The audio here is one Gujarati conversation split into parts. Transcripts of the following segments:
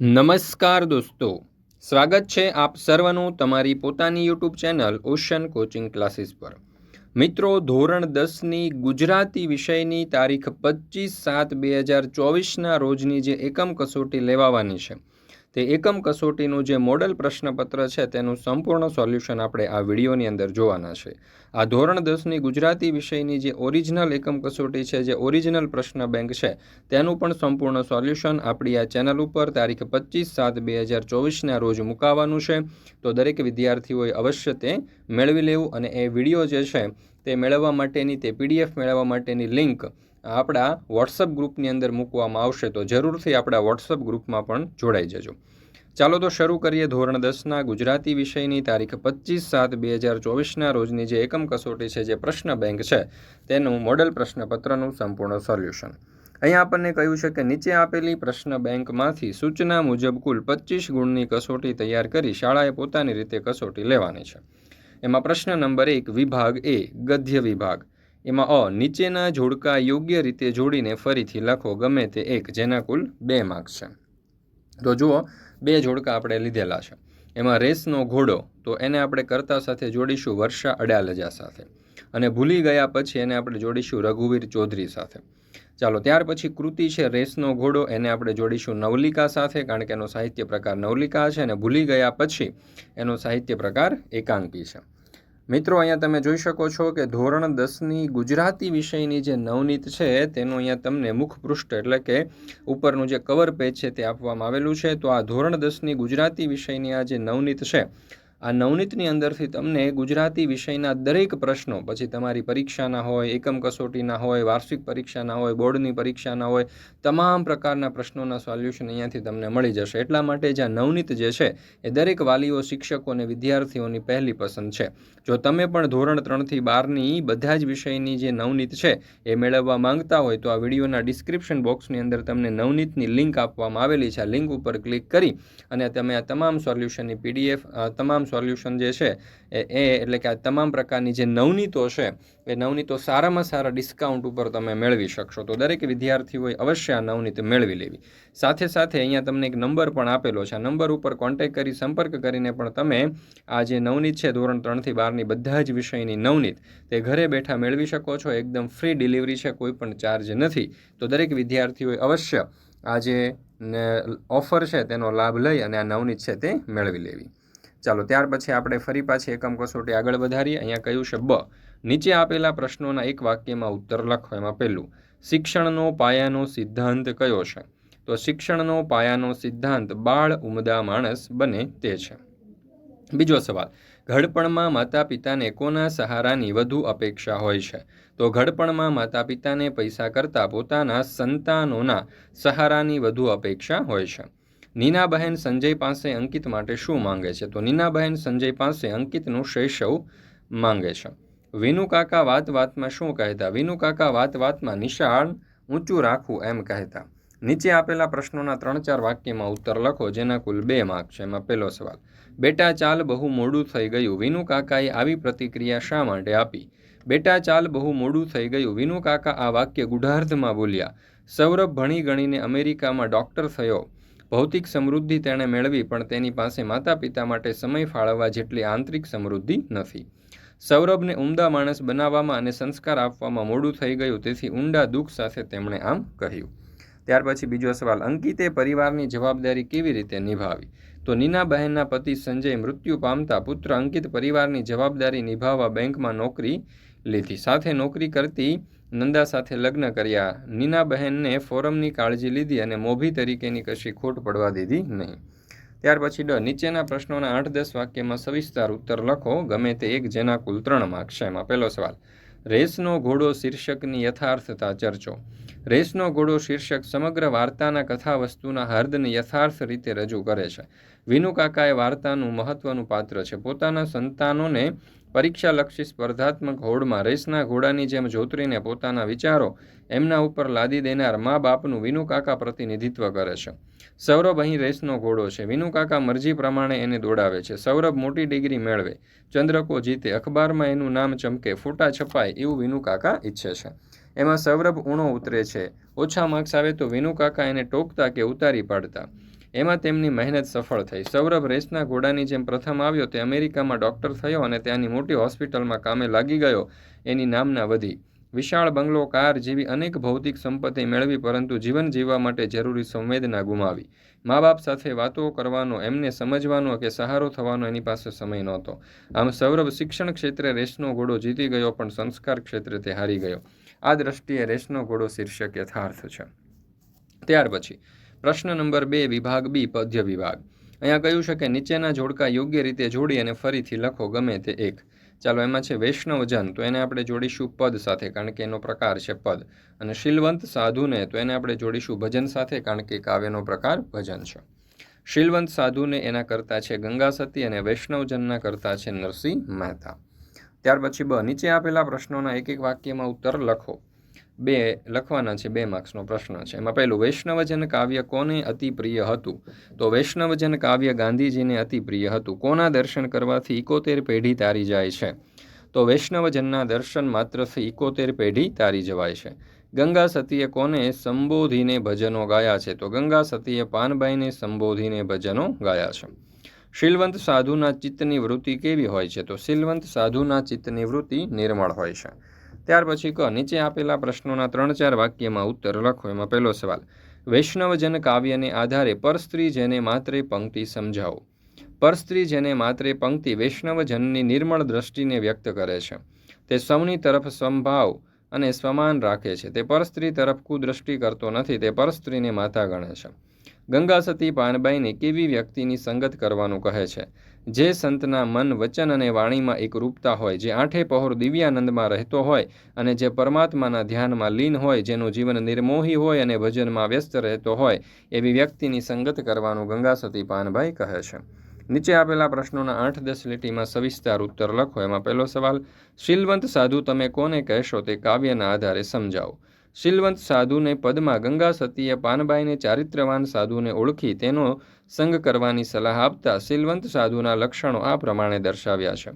નમસ્કાર દોસ્તો. સ્વાગત છે આપ સર્વનું તમારી પોતાની YouTube channel Ocean coaching classes પર. મિત્રો, ધોરણ દસની ગુજરાતી વિષયની તારીખ પચીસ સાત બે હજાર ચોવીસના રોજની જે એકમ કસોટી લેવાવાની છે તે એકમ કસોટીનું જે મોડલ પ્રશ્નપત્ર છે, તેનું સંપૂર્ણ સોલ્યુશન આપણે આ વિડીયોની અંદર જોવાના છે. આ ધોરણ દસની ગુજરાતી વિષયની જે ઓરિજિનલ એકમ કસોટી છે, જે ઓરિજિનલ પ્રશ્ન બેંક છે, તેનું પણ સંપૂર્ણ સોલ્યુશન આપણી આ ચેનલ ઉપર તારીખ પચીસ સાત બે હજાર ચોવીસના રોજ મુકાવાનું છે. તો દરેક વિદ્યાર્થીઓએ અવશ્ય તે મેળવી લેવું અને એ વીડિયો જે છે, તે મેળવવા માટેની, તે પીડીએફ મેળવવા માટેની લિંક આપણા વોટ્સઅપ ગ્રુપની અંદર મૂકવામાં આવશે તો જરૂરથી આપણા વોટ્સઅપ ગ્રુપમાં પણ જોડાઈ જજો. ચાલો તો શરૂ કરીએ ધોરણ દસના ગુજરાતી વિષયની તારીખ પચીસ સાત બે હજાર ચોવીસના રોજની જે એકમ કસોટી છે, જે પ્રશ્ન બેંક છે, તેનું મોડલ પ્રશ્નપત્રનું સંપૂર્ણ સોલ્યુશન. અહીંયા આપણને કહ્યું છે કે નીચે આપેલી પ્રશ્ન બેંકમાંથી સૂચના મુજબ કુલ પચીસ ગુણની કસોટી તૈયાર કરી શાળાએ પોતાની રીતે કસોટી લેવાની છે. એમાં પ્રશ્ન નંબર એક, વિભાગ એ, ગદ્ય વિભાગ. એમાં અ, નીચેના જોડકા યોગ્ય રીતે જોડીને ફરીથી લખો, ગમે તે એક, જેના કુલ બે માર્ક્સ છે. તો જુઓ, બે જોડકા આપણે લીધેલા છે. એમાં રેસનો ઘોડો, તો એને આપણે કરતા સાથે જોડીશું વર્ષા અડાલજા સાથે. અને ભૂલી ગયા પછી એને આપણે જોડીશું રઘુવીર ચૌધરી સાથે. ચાલો, ત્યાર પછી કૃતિ છે રેસનો ઘોડો, એને આપણે જોડીશું નવલિકા સાથે, કારણ કે એનો સાહિત્ય પ્રકાર નવલિકા છે અને ભૂલી ગયા પછી એનો સાહિત્ય પ્રકાર એકાંકી છે. મિત્રો, અહીંયા તમે જોઈ શકો છો કે ધોરણ દસની ગુજરાતી વિષયની જે નવનીત છે, તેનું અહીંયા તમને મુખપૃષ્ઠ એટલે કે ઉપરનું જે કવર પેજ છે તે આપવામાં આવેલું છે. તો આ ધોરણ દસની ગુજરાતી વિષયની આ જે નવનીત છે આ નવનીતની અંદરથી તમને ગુજરાતી વિષયના દરેક પ્રશ્નો, પછી તમારી પરીક્ષાના હોય, એકમ કસોટીના હોય, વાર્ષિક પરીક્ષાના હોય, બોર્ડની પરીક્ષાના હોય, તમામ પ્રકારના પ્રશ્નોના સોલ્યુશન અહીંયાથી તમને મળી જશે. એટલા માટે જે નવનીત જે છે, એ દરેક વાલીઓ, શિક્ષકો અને વિદ્યાર્થીઓની પહેલી પસંદ છે. જો તમે પણ ધોરણ ત્રણથી બારની બધા જ વિષયની જે નવનીત છે, એ મેળવવા માંગતા હોય, તો આ વિડીયોના ડિસ્ક્રિપ્શન બોક્સની અંદર તમને નવનીતની લિંક આપવામાં આવેલી છે. આ લિંક ઉપર ક્લિક કરી અને તમે આ તમામ સોલ્યુશનની પીડીએફ તમામ સોલ્યુશન જે છે, એ એટલે કે આ તમામ પ્રકારની જે નવનીતો છે, એ નવનીતો સારામાં સારા ડિસ્કાઉન્ટ ઉપર તમે મેળવી શકશો. તો દરેક વિદ્યાર્થીઓએ અવશ્ય આ નવનીત મેળવી લેવી. સાથે સાથે અહીંયા તમને એક નંબર પણ આપેલો છે. આ નંબર ઉપર કોન્ટેક કરી, સંપર્ક કરીને પણ તમે આ જે નવનીત છે, ધોરણ ત્રણથી બારની બધા જ વિષયની નવનીત તે ઘરે બેઠા મેળવી શકો છો. એકદમ ફ્રી ડિલિવરી છે, કોઈ પણ ચાર્જ નથી. તો દરેક વિદ્યાર્થીઓએ અવશ્ય આ જે ઓફર છે, તેનો લાભ લઈ અને આ નવનીત છે તે મેળવી લેવી. ચાલો, ત્યાર પછી આપણે ફરી પાછી એકમ કસોટી આગળ વધારીએ. અહીંયા કહ્યું છે, બ. નીચે આપેલા પ્રશ્નોના એક વાક્યમાં ઉત્તર લખો, એમાં પહેલું, શિક્ષણનો પાયાનો સિદ્ધાંત કયો છે? તો શિક્ષણનો પાયાનો સિદ્ધાંત બાળ ઉમદા માણસ બને તે છે. બીજો સવાલ, ઘડપણમાં માતા પિતાને કોના સહારાની વધુ અપેક્ષા હોય છે? તો ઘડપણમાં માતા પિતાને પૈસા કરતાં પોતાના સંતાનોના સહારાની વધુ અપેક્ષા હોય છે. નીનાબહેન સંજય પાસે અંકિત માટે શું માંગે છે? તો નીનાબહેન સંજય પાસે અંકિતનું શૈશવ માંગે છે. વિનુ કાકા વાત વાતમાં શું કહેતા? વિનુ કાકા વાત વાતમાં નિશાળ ઊંચું રાખવું એમ કહેતા. નીચે આપેલા પ્રશ્નોના ત્રણ ચાર વાક્યમાં ઉત્તર લખો, જેના કુલ બે માર્ક છે. એમાં પહેલો સવાલ, બેટા, ચાલ બહુ મોડું થઈ ગયું વિનુ કાકાએ આવી પ્રતિક્રિયા શા માટે આપી? બેટા, ચાલ બહુ મોડું થઈ ગયું વિનુ કાકા આ વાક્ય ગુઢાર્ધમાં બોલ્યા, સૌરભ ભણી ગણીને અમેરિકામાં ડૉક્ટર થયો. ભૌતિક સમૃદ્ધિ તેણે મેળવી, પણ તેની પાસે માતા પિતા માટે સમય ફાળવવા જેટલી આંતરિક સમૃદ્ધિ નથી. સૌરભને ઉમદા માણસ બનાવવામાં અને સંસ્કાર આપવામાં મોડું થઈ ગયું, તેથી ઊંડા દુઃખ સાથે તેમણે આમ કહ્યું. ત્યાર પછી બીજો સવાલ, અંકિતે પરિવારની જવાબદારી કેવી રીતે નિભાવી? તો નીનાબહેનના પતિ સંજય મૃત્યુ પામતા પુત્ર અંકિત પરિવારની જવાબદારી નિભાવવા બેંકમાં નોકરી લીધી. સાથે નોકરી કરતી નંદા સાથે લગ્ન કર્યા. નીનાબહેનને ફોરમની કાળજી લીધી અને મોભી તરીકેની કશી ખોટ પડવા દીધી નહીં. ત્યાર પછી ડ, નીચેના પ્રશ્નોના આઠ દસ વાક્યમાં સવિસ્તાર ઉત્તર લખો. ગમે તે એક જેના કુલ ત્રણ માર્ક છે પહેલો સવાલ, રેસનો ઘોડો શીર્ષકની યથાર્થતા ચર્ચો. રેસનો ઘોડો શીર્ષક સમગ્ર વાર્તાના કથા વસ્તુના હર્દને યથાર્થ રીતે રજૂ કરે છે. વિનુ કાકાએ વાર્તાનું મહત્વનું પાત્ર છે. પોતાના સંતાનોને પરીક્ષાલક્ષી સ્પર્ધાત્મક હોડમાં રેસના ઘોડાની જેમ જોતરીને પોતાના વિચારો એમના ઉપર લાદી દેનાર મા બાપનું વિનુકાકા પ્રતિનિધિત્વ કરે છે. સૌરભ અહીં રેસનો ઘોડો છે. વિનુ કાકા મરજી પ્રમાણે એને દોડાવે છે. સૌરભ મોટી ડિગ્રી મેળવે. ચંદ્રકો જીતે. અખબારમાં એનું નામ ચમકે. ફોટા છપાય એવું વિનુ કાકા ઈચ્છે છે. એમાં સૌરભ ઊણો ઉતરે છે. ઓછા માર્ક્સ આવે તો વિનુ કાકા એને ટોકતા કે ઉતારી પાડતા. એમાં તેમની મહેનત સફળ થઈ. સૌરભ રેસના ઘોડાની જેમ પ્રથમ આવ્યો તે અમેરિકામાં ડૉક્ટર થયો અને ત્યાંની મોટી હોસ્પિટલમાં કામે લાગી ગયો. એની નામના વધી. વિશાળ બંગલો, કાર જેવી અનેક ભૌતિક સંપત્તિ મેળવી પરંતુ જીવન જીવવા માટે જરૂરી સંવેદના ગુમાવી. મા બાપ સાથે વાતો કરવાનો, એમને સમજવાનો કે સહારો થવાનો એની પાસે સમય નહોતો. આમ સૌરભ શિક્ષણ ક્ષેત્રે રેસનો ઘોડો જીતી ગયો પણ સંસ્કાર ક્ષેત્રે તે હારી ગયો. આ દ્રષ્ટિએ રેસનો ઘોડો શીર્ષક યથાર્થ છે. ત્યાર પછી પ્રશ્ન નંબર બે, વિભાગ બી, પદ્ય વિભાગ. અહીંયા કહ્યું છે કે નીચેના જોડકા યોગ્ય રીતે જોડી અને ફરીથી લખો ગમે તે એક. ચાલો, એમાં છે વૈષ્ણવજન, તો એને આપણે જોડીશું પદ સાથે, કારણ કે એનો પ્રકાર છે પદ. અને શીલવંત સાધુને, તો એને આપણે જોડીશું ભજન સાથે, કારણ કે કાવ્યનો પ્રકાર ભજન છે. શીલવંત સાધુને એના કરતા છે ગંગા સતી અને વૈષ્ણવજનના કરતા છે નરસિંહ મહેતા. ત્યાર પછી બ, નીચે આપેલા પ્રશ્નોના એક એક વાક્યમાં ઉત્તર લખો. બે લખવાના છે, બે માર્ક્સનો પ્રશ્ન છે. એમાં પહેલું, વૈષ્ણવજન કાવ્ય કોને અતિ પ્રિય હતું? તો વૈષ્ણવજન કાવ્ય ગાંધીજીને અતિ પ્રિય હતું. કોના દર્શન કરવાથી ઇકોતેર પેઢી તારી જાય છે? તો વૈષ્ણવજનના દર્શન માત્રથી ઇકોતેર પેઢી તારી જવાય છે. ગંગા સતીએ કોને સંબોધીને ભજનો ગાયા છે? તો ગંગા સતીએ પાનબાઈને સંબોધીને ભજનો ગાયા છે. શીલવંત સાધુના ચિત્તની વૃત્તિ કેવી હોય છે? તો શીલવંત સાધુના ચિત્તની વૃત્તિ નિર્મળ હોય છે. ત્યાર પછી ક, નીચે આપેલા પ્રશ્નોના ત્રણ ચાર વાક્યમાં ઉત્તર લખો. એમાં પહેલો સવાલ, વૈષ્ણવજન કાવ્યને આધારે પરસ્ત્રી જેને માત્રે પંક્તિ સમજાવો. પરસ્ત્રી જેને માત્રે પંક્તિ વૈષ્ણવજનની નિર્મળ દ્રષ્ટિને વ્યક્ત કરે છે. તે સૌની તરફ સંભાવ અને સમાન રાખે છે. તે પરસ્ત્રી તરફ કુદૃષ્ટિ કરતો નથી. તે પરસ્ત્રીને માતા ગણે છે. ગંગા સતી પાનબાઈને કેવી વ્યક્તિની સંગત કરવાનું કહે છે? જે સંતના મન, વચન અને વાણીમાં એક રૂપતા હોય, જે આઠે પહોર દિવ્યાનંદમાં રહેતો હોય અને જે પરમાત્માના ધ્યાનમાં લીન હોય, જેનું જીવન નિર્મોહી હોય અને ભજનમાં વ્યસ્ત રહેતો હોય, એવી વ્યક્તિની સંગત કરવાનું ગંગાસતી પાનભાઈ કહે છે. નીચે આપેલા પ્રશ્નોના આઠ દસ લીટીમાં સવિસ્તાર ઉત્તર લખો. એમાં પહેલો સવાલ, શીલવંત સાધુ તમે કોને કહેશો તે કાવ્યના આધારે સમજાવો. શીલવંત સાધુને પદમાં ગંગા સતીએ પાનબાઈને ચારિત્રવાન સાધુને ઓળખી તેનો સંગ કરવાની સલાહ આપતા શીલવંત સાધુના લક્ષણો આ પ્રમાણે દર્શાવ્યા છે.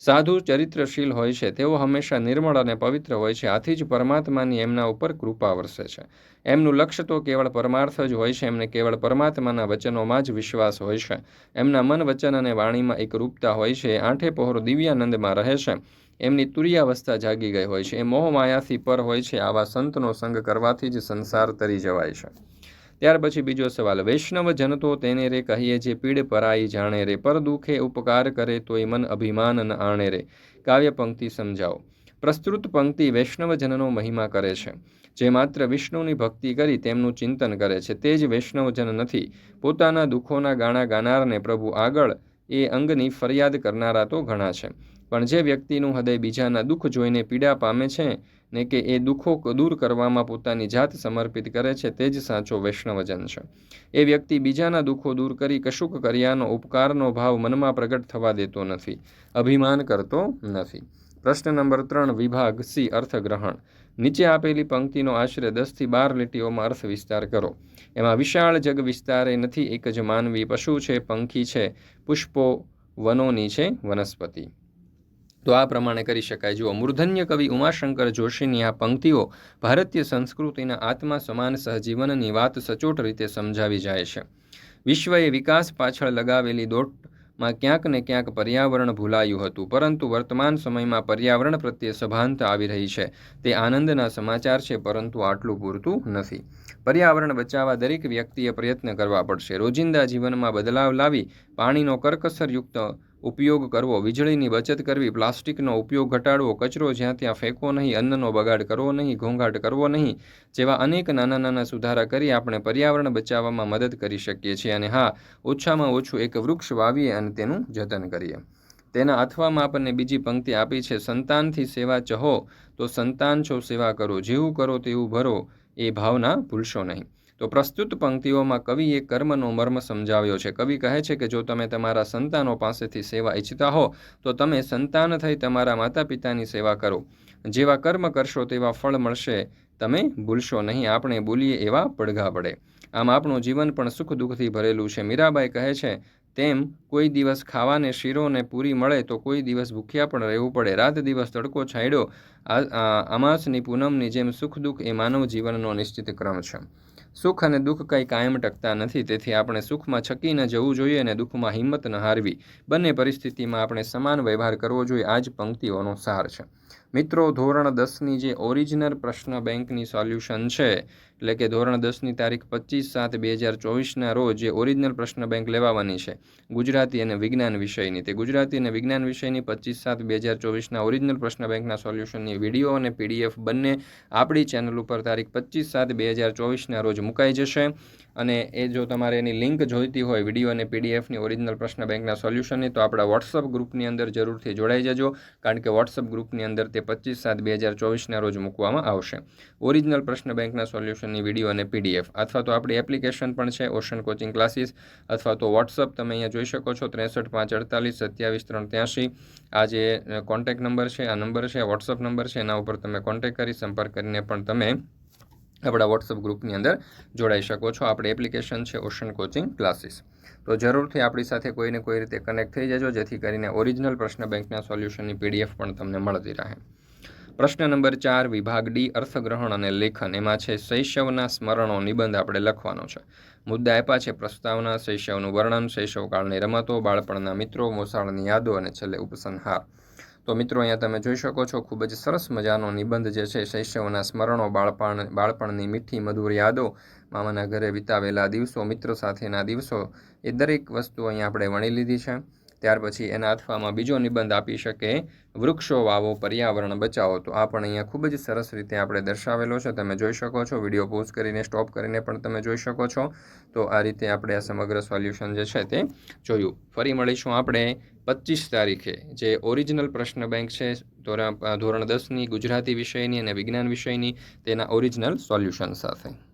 સાધુ ચરિત્રશીલ હોય છે, તેઓ હંમેશા નિર્મળ અને પવિત્ર હોય છે, આથી જ પરમાત્માની એમના ઉપર કૃપા વરસે છે. એમનું લક્ષ્ય તો કેવળ પરમાર્થ જ હોય છે, એમને કેવળ પરમાત્માના વચનોમાં જ વિશ્વાસ હોય છે. એમના મન વચન અને વાણીમાં એક રૂપતા હોય છે આઠે પહોર દિવ્યાનંદમાં રહે છે. એમની તુર્યાવસ્થા જાગી ગઈ હોય છે. એ મોહમાયાથી પર હોય છે. આવા સંતનો સંગ કરવાથી જ સંસાર તરી જવાય છે. ત્યાર પછી બીજો સવાલ, વૈષ્ણવ જનતો તેને રે કહીએ જે પીડ પરાઈ જાણે રે, પર દુઃખે ઉપકાર કરે તોય મન અભિમાન ન આણે રે. કાવ્ય પંક્તિ સમજાવો. પ્રસ્તુત પંક્તિ વૈષ્ણવજનનો મહિમા કરે છે. જે માત્ર વિષ્ણુની ભક્તિ કરી તેમનું ચિંતન કરે છે. તે જ વૈષ્ણવજન નથી. પોતાના દુઃખોના ગાણા ગાનારને પ્રભુ આગળ એ અંગની ફરિયાદ કરનારા તો ઘણા છે. પણ જે વ્યક્તિનું હૃદય બીજાના દુઃખ જોઈને પીડા પામે છે ને કે એ દુઃખો દૂર કરવામાં પોતાની જાત સમર્પિત કરે છે, તે જ સાચો વૈષ્ણવજન છે. એ વ્યક્તિ બીજાના દુઃખો દૂર કરી કશુંક કર્યાનો ઉપકારનો ભાવ મનમાં પ્રગટ થવા દેતો નથી, અભિમાન કરતો નથી. પ્રશ્ન નંબર ત્રણ, વિભાગ સી, અર્થગ્રહણ. નીચે આપેલી પંક્તિનો આશરે દસથી બાર લીટીઓમાં અર્થ વિસ્તાર કરો. એમાં વિશાળ જગ વિસ્તારે નથી એક જ માનવી પશુ છે, પંખી છે, પુષ્પો વનોની છે, વનસ્પતિ. તો આ પ્રમાણે કરી શકાય. જુઓ, મૂર્ધન્ય કવિ ઉમાશંકર જોશીની આ પંક્તિઓ ભારતીય સંસ્કૃતિના આત્મા સમાન સહજીવનની વાત સચોટ રીતે સમજાવી જાય છે. વિશ્વએ વિકાસ પાછળ લગાવેલી દોટમાં ક્યાંક ને ક્યાંક પર્યાવરણ ભૂલાયું હતું, પરંતુ વર્તમાન સમયમાં પર્યાવરણ પ્રત્યે સભાનતા આવી રહી છે. તે આનંદના સમાચાર છે, પરંતુ આટલું પૂરતું નથી. પર્યાવરણ બચાવવા દરેક વ્યક્તિએ પ્રયત્ન કરવા પડશે. રોજિંદા જીવનમાં બદલાવ લાવી પાણીનો કરકસરયુક્ત ઉપયોગ કરવો. વીજળીની બચત કરવી. પ્લાસ્ટિકનો ઉપયોગ ઘટાડવો. કચરો જ્યાં ત્યાં ફેંકવો નહીં. અન્નનો બગાડ કરવો નહીં. ઘોંઘાટ કરવો નહીં. જેવા અનેક નાના નાના સુધારા કરી આપણે પર્યાવરણ બચાવવામાં મદદ કરી શકીએ છીએ. અને હા, ઓછામાં ઓછું એક વૃક્ષ વાવીએ અને તેનું જતન કરીએ. તેના અથવામાં આપણને બીજી પંક્તિ આપી છે, સંતાનથી સેવા ચહો, તો સંતાન છો સેવા કરો. જેવું કરો તેવું ભરો. એ ભાવના ભૂલશો નહીં. તો પ્રસ્તુત પંક્તિઓમાં કવિએ કર્મનો મર્મ સમજાવ્યો છે. કવિ કહે છે કે જો તમે તમારા સંતાનો પાસેથી સેવા ઈચ્છતા હો, તો તમે સંતાન થઈ તમારા માતા પિતાની સેવા કરો. જેવા કર્મ કરશો તેવા ફળ મળશે. તમે ભૂલશો નહીં, આપણે બોલીએ એવા પડઘા પડે. આમ આપણું જીવન પણ સુખ દુઃખથી ભરેલું છે. મીરાબાઈ કહે છે, તેમ કોઈ દિવસ ખાવાને શીરોને પૂરી મળે, તો કોઈ દિવસ ભૂખ્યા પણ રહેવું પડે. રાત દિવસ તડકો છાંયડો અમાસની પૂનમની જેમ સુખ દુઃખ એ માનવ જીવનનો નિશ્ચિત ક્રમ છે. સુખ અને દુઃખ કંઈ કાયમ ટકતા નથી. તેથી આપણે સુખમાં છકી ન જવું જોઈએ અને દુઃખમાં હિંમત ન હારવી. બંને પરિસ્થિતિમાં આપણે સમાન વ્યવહાર કરવો જોઈએ. આ જ પંક્તિઓનો સાર છે. મિત્રો, ધોરણ દસની જે ઓરિજિનલ પ્રશ્ન બેંકની સોલ્યુશન છે, એટલે કે ધોરણ દસની તારીખ પચીસ સાત બે હજાર ચોવીસના રોજ જે ઓરિજિનલ પ્રશ્ન બેંક લેવાવાની છે, ગુજરાતી અને વિજ્ઞાન વિષયની. તે ગુજરાતી અને વિજ્ઞાન વિષયની પચીસ સાત બે હજાર ચોવીસના ઓરિજિનલ પ્રશ્ન બેંકના સોલ્યુશનની વીડિયો અને પીડીએફ બંને આપણી ચેનલ ઉપર તારીખ પચીસ સાત બે હજાર ચોવીસના રોજ મુકાઈ જશે. અને એ જો તમારે એની લિંક જોઈતી હોય વીડિયો અને પીડીએફની ઓરિજિનલ પ્રશ્ન બેંકના સોલ્યુશનની તો આપણા વોટ્સઅપ ગ્રુપની અંદર જરૂરથી જોડાઈ જજો. કારણ કે વોટ્સઅપ ગ્રુપની અંદર તે પચીસ સાત બે હજાર ચોવીસના રોજ મૂકવામાં આવશે. ઓરિજિનલ પ્રશ્ન બેંકના સોલ્યુશનની વીડિયો અને પીડીએફ અથવા તો આપણી એપ્લિકેશન પણ છે ઓશન કોચિંગ ક્લાસીસ અથવા તો વોટ્સઅપ તમે અહીંયા જોઈ શકો છો, ત્રેસઠ પાંચ અડતાલીસ સત્યાવીસ ત્રણ ત્યાંશી. આ જે કોન્ટેક નંબર છે, આ નંબર છે વોટ્સઅપ નંબર છે, એના ઉપર તમે કોન્ટેક કરી, સંપર્ક કરીને પણ તમે આપણા વોટ્સઅપ ગ્રુપની અંદર જોડાઈ શકો છો. આપણી એપ્લિકેશન છે ઓશન કોચિંગ ક્લાસીસ તો જરૂરથી આપણી સાથે કોઈને કોઈ રીતે કનેક્ટ થઈ જજો, જેથી કરીને ઓરિજિનલ પ્રશ્ન બેંકના સોલ્યુશનની પીડીએફ પણ તમને મળતી રહે. પ્રશ્ન નંબર ચાર, વિભાગ ડી અર્થગ્રહણ અને લેખન. એમાં છે શૈશવના સ્મરણો નિબંધ આપણે લખવાનો છે. મુદ્દા આપ્યા છે પ્રસ્તાવના, શૈશવનું વર્ણન, શૈશવકાળની રમતો, બાળપણના મિત્રો, મોસાળની યાદો અને છેલ્લે ઉપસંહાર. તો મિત્રો અહીંયા તમે જોઈ શકો છો, ખૂબ જ સરસ મજાનો નિબંધ જે છે, શૈશવના સ્મરણો, બાળપણ, બાળપણની મીઠી મધુર યાદો મામાના ઘરે વિતાવેલા દિવસો, મિત્રો સાથેના દિવસો, એ દરેક વસ્તુ અહીંયા આપણે વણી લીધી છે. ત્યાર પછી એના અથવામાં બીજો નિબંધ આપી શકે, વૃક્ષો વાવો, પર્યાવરણ બચાવો. તો આ પણ અહીંયા ખૂબ જ સરસ રીતે આપણે દર્શાવેલો છે. તમે જોઈ શકો છો, વીડિયો પોઝ કરીને, સ્ટોપ કરીને પણ તમે જોઈ શકો છો. તો આ રીતે આપણે આ સમગ્ર સોલ્યુશન જે છે તે જોયું. ફરી મળીશું આપણે પચીસ તારીખે, જે ઓરિજિનલ પ્રશ્ન બેંક છે, ધોરણ ધોરણ દસની ગુજરાતી વિષયની અને વિજ્ઞાન વિષયની તેના ઓરિજિનલ સોલ્યુશન સાથે.